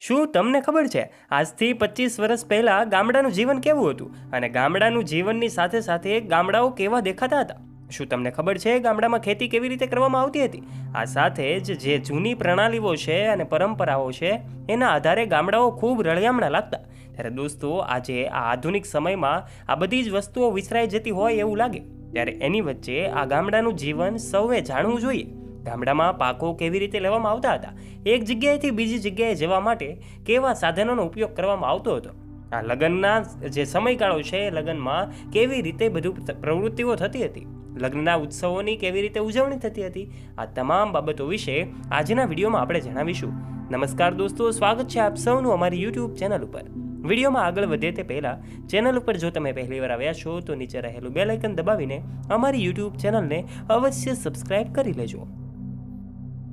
શું તમને ખબર છે? આજથી પચીસ વર્ષ પહેલાં ગામડાનું જીવન કેવું હતું? અને ગામડાનું જીવનની સાથે સાથે ગામડાઓ કેવા દેખાતા હતા? શું તમને ખબર છે ગામડામાં ખેતી કેવી રીતે કરવામાં આવતી હતી? આ સાથે જ જે જૂની પ્રણાલીઓ છે અને પરંપરાઓ છે, એના આધારે ગામડાઓ ખૂબ રળિયામણા લાગતા. ત્યારે દોસ્તો, આજે આ આધુનિક સમયમાં આ બધી જ વસ્તુઓ વિસરાઈ જતી હોય એવું લાગે. ત્યારે એની વચ્ચે આ ગામડાનું જીવન સૌએ જાણવું જોઈએ. ગામડામાં પાકો કેવી રીતે લેવામાં આવતા હતા? એક જગ્યાએથી બીજી જગ્યાએ જવા માટે કેવા સાધનોનો ઉપયોગ કરવામાં આવતો હતો? આ લગ્નના જે સમયગાળો છે, લગ્નમાં કેવી રીતે બધું પ્રવૃત્તિઓ થતી હતી? લગ્નના ઉત્સવોની કેવી રીતે ઉજવણી થતી હતી? આ તમામ બાબતો વિશે આજના વિડીયોમાં આપણે જણાવીશું. નમસ્કાર દોસ્તો, સ્વાગત છે આપ સૌનું અમારી યુટ્યુબ ચેનલ ઉપર. વિડીયોમાં આગળ વધે તે પહેલાં, ચેનલ ઉપર જો તમે પહેલીવાર આવ્યા છો, તો નીચે રહેલું બેલ આઇકન દબાવીને અમારી યુટ્યુબ ચેનલને અવશ્ય સબસ્ક્રાઇબ કરી લેજો.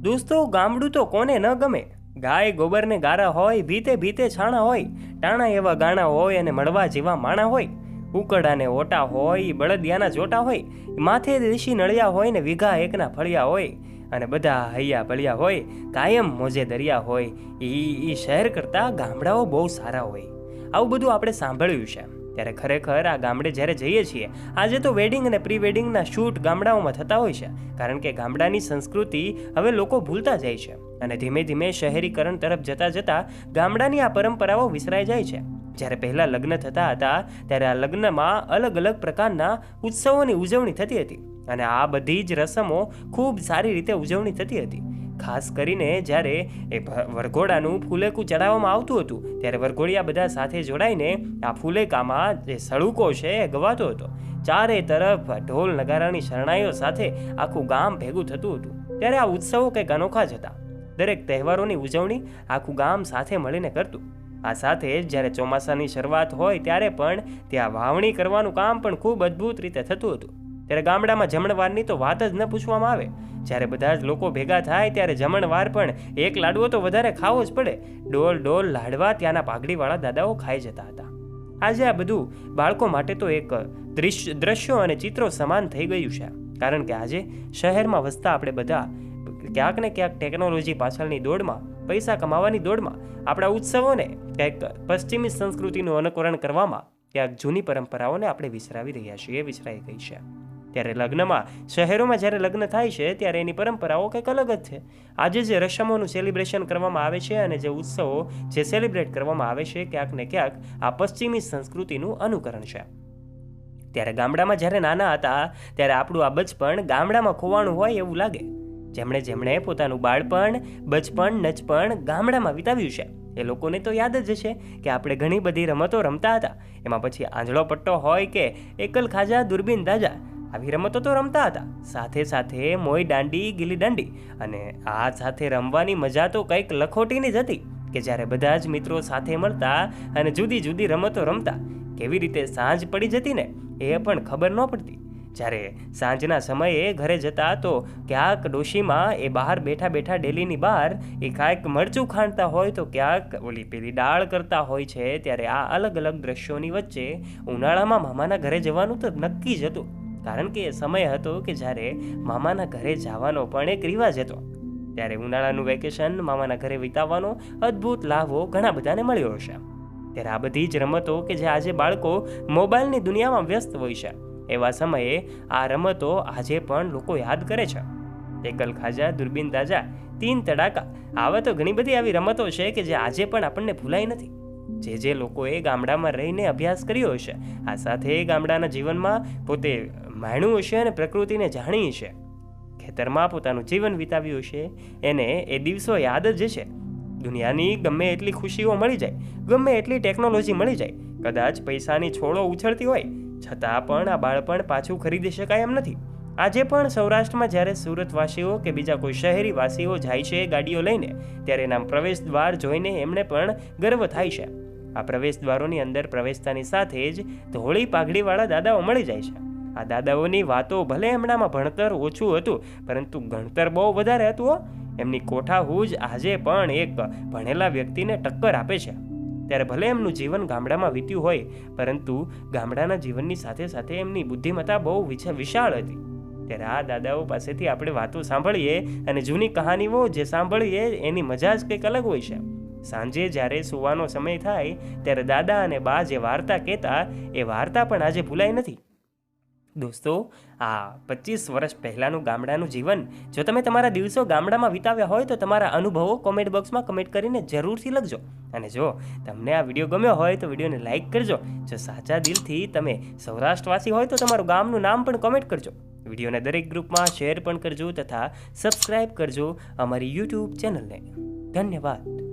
દોસ્તો, ગામડું તો કોને ન ગમે. ગાય ગોબરને ગારા હોય, ભીતે ભીતે છાણા હોય. ટાણા એવા ગાણા હોય અને મળવા જેવા માણા હોય. ઉકડાને ઓટા હોય, બળદિયાના જોટા હોય. માથે દેશી નળિયા હોય ને વીઘા એકના ફળિયા હોય. અને બધા હૈયા ભળિયા હોય, કાયમ મોજે દરિયા હોય. એ શહેર કરતાં ગામડાઓ બહુ સારા હોય. આવું બધું આપણે સાંભળ્યું છે. ત્યારે ખરેખર આ ગામડે જ્યારે જઈએ છીએ, આજે તો વેડિંગ અને પ્રી વેડિંગના શૂટ ગામડાઓમાં થતા હોય છે, કારણ કે ગામડાની સંસ્કૃતિ હવે લોકો ભૂલતા જાય છે અને ધીમે ધીમે શહેરીકરણ તરફ જતાં જતાં ગામડાની આ પરંપરાઓ વિસરાઈ જાય છે. જ્યારે પહેલાં લગ્ન થતા હતા, ત્યારે આ લગ્નમાં અલગ અલગ પ્રકારના ઉત્સવોની ઉજવણી થતી હતી અને આ બધી જ રસમો ખૂબ સારી રીતે ઉજવણી થતી હતી. ખાસ કરીને જ્યારે એ વરઘોડાનું ફૂલેકું ચડાવવામાં આવતું હતું, ત્યારે વરઘોડિયા બધા સાથે જોડાઈને આ ફૂલેકામાં જે સળુકો છે એ ગવાતો હતો. ચારે તરફ ઢોલ નગારાની શરણાઈઓ સાથે આખું ગામ ભેગું થતું હતું. ત્યારે આ ઉત્સવો કંઈક અનોખા જ હતા. દરેક તહેવારોની ઉજવણી આખું ગામ સાથે મળીને કરતું. આ સાથે જ્યારે ચોમાસાની શરૂઆત હોય ત્યારે પણ ત્યાં વાવણી કરવાનું કામ પણ ખૂબ અદ્ભુત રીતે થતું હતું. ત્યારે ગામડામાં જમણવારની તો વાત જ ન પૂછવામાં આવે. જ્યારે બધા જ લોકો ભેગા થાય ત્યારે જમણવાર પણ એક લાડવો તો વધારે ખાવો જ પડે. ડોલ ડોલ લાડવા ત્યાંના પાઘડીવાળા દાદાઓ ખાઈ જતા હતા. આજે આ બધું બાળકો માટે તો એક દ્રશ્યો અને ચિત્રો સમાન થઈ ગયું છે. કારણ કે આજે શહેરમાં વસતા આપણે બધા ક્યાંક ને ક્યાંક ટેકનોલોજી પાછળની દોડમાં, પૈસા કમાવાની દોડમાં, આપણા ઉત્સવોને કંઈક પશ્ચિમી સંસ્કૃતિનું અનુકરણ કરવામાં ક્યાંક જૂની પરંપરાઓને આપણે વિસરાવી રહ્યા છીએ, વિસરાઈ ગઈ છે. ત્યારે લગ્નમાં શહેરોમાં જ્યારે લગ્ન થાય છે, ત્યારે એની પરંપરાઓ કંઈક અલગ જ છે. આજે જે રસમોનું સેલિબ્રેશન કરવામાં આવે છે અને જે ઉત્સવો જે સેલિબ્રેટ કરવામાં આવે છે, ક્યાંક ને ક્યાંક આ પશ્ચિમી સંસ્કૃતિનું અનુકરણ છે. ત્યારે ગામડામાં જ્યારે નાના હતા, ત્યારે આપણું આ બચપણ ગામડામાં ખોવાણું હોય એવું લાગે. જેમણે જેમણે પોતાનું બાળપણ, બચપણ, નચપણ ગામડામાં વિતાવ્યું છે. એ લોકોને તો યાદ જ છે કે આપણે ઘણી બધી રમતો રમતા હતા. એમાં પછી આંધળો પટ્ટો હોય કે એકલ ખાજા દૂરબીન તાજા આવી રમતો તો રમતા હતા. સાથે સાથે મોઈ દાંડી, ગીલી દાંડી અને આ સાથે રમવાની મજા તો કંઈક લખોટીની જ હતી કે જ્યારે બધા જ મિત્રો સાથે મળતા અને જુદી જુદી રમતો રમતા, કેવી રીતે સાંજ પડી જતી ને એ પણ ખબર ન પડતી. જ્યારે સાંજના સમયે ઘરે જતા તો ક્યાંક ડોશીમાં એ બહાર બેઠા બેઠા ડેલીની બહાર એ કાંઈક મરચું ખાંડતા હોય તો ક્યાંક ઓલી પેલી દાળ કરતા હોય છે, ત્યારે આ અલગ અલગ દ્રશ્યોની વચ્ચે ઉનાળામાં મામાના ઘરે જવાનું તો નક્કી જ હતું. કારણ કે એ સમય હતો કે જ્યારે મામાના ઘરે જવાનો પણ એક રિવાજ હતો. ત્યારે ઉનાળાનું વેકેશન, મામાના ઘરે વિતાવવાનો અદ્ભુત લાભો ઘણા બધાને મળ્યો હશે. ત્યારે આ બધી જ રમતો કે જે આજે બાળકો મોબાઈલની દુનિયામાં વ્યસ્ત હોય છે, એવા સમયે આ રમતો આજે પણ લોકો યાદ કરે છે. એકલ ખાજા, દુરબીન તાજા, તીન તડાકા, આવા તો ઘણી બધી આવી રમતો છે કે જે આજે પણ આપણને ભૂલાઈ નથી. જે જે લોકોએ ગામડામાં રહીને અભ્યાસ કર્યો હશે, આ સાથે ગામડાના જીવનમાં પોતે માણ્યું હશે અને પ્રકૃતિને જાણી છે ખેતરમાં પોતાનું જીવન વિતાવ્યું છે એને એ દિવસો યાદ જ છે દુનિયાની ગમે એટલી ખુશીઓ મળી જાય, ગમે એટલી ટેકનોલોજી મળી જાય, કદાચ પૈસાની છોડો ઉછળતી હોય, છતાં પણ આ બાળપણ પાછું ખરીદી શકાય એમ નથી. આજે પણ સૌરાષ્ટ્રમાં જ્યારે સુરતવાસીઓ કે બીજા કોઈ શહેરી વાસીઓ જાય છે ગાડીઓ લઈને, ત્યારે એના પ્રવેશ દ્વાર જોઈને એમને પણ ગર્વ થાય છે. આ પ્રવેશ દ્વારોની અંદર પ્રવેશતાની સાથે જ ધોળી પાઘડીવાળા દાદાઓ મળી જાય છે. આ દાદાઓની વાતો ભલે એમનામાં ભણતર ઓછું હતું, પરંતુ ગણતર બહુ વધારે હતું એમની કોઠાહૂજ આજે પણ એક ભણેલા વ્યક્તિને ટક્કર આપે છે. ત્યારે ભલે એમનું જીવન ગામડામાં વીત્યું હોય, પરંતુ ગામડાના જીવનની સાથે સાથે એમની બુદ્ધિમત્તા બહુ વિશાળ હતી. ત્યારે આ દાદાઓ પાસેથી આપણે વાતો સાંભળીએ અને જૂની કહાનીઓ જે સાંભળીએ એની મજા જ કંઈક અલગ હોય છે. સાંજે જ્યારે સૂવાનો સમય થાય, ત્યારે દાદા અને બા જે વાર્તા કહેતા, એ વાર્તા પણ આજે ભૂલાઈ નથી. દોસ્તો, આ પચીસ વર્ષ પહેલાંનું ગામડાનું જીવન, જો તમે તમારા દિવસો ગામડામાં વિતાવ્યા હોય તો તમારા અનુભવો કોમેન્ટ બોક્સમાં કમેન્ટ કરીને જરૂરથી લખજો. અને જો તમને આ વીડિયો ગમ્યો હોય તો વિડીયોને લાઇક કરજો. જો સાચા દિલથી તમે સૌરાષ્ટ્રવાસી હોય તો તમારું ગામનું નામ પણ કોમેન્ટ કરજો. વિડીયોને દરેક ગ્રુપમાં શેર પણ કરજો તથા સબસ્ક્રાઈબ કરજો અમારી યુટ્યુબ ચેનલને ધન્યવાદ.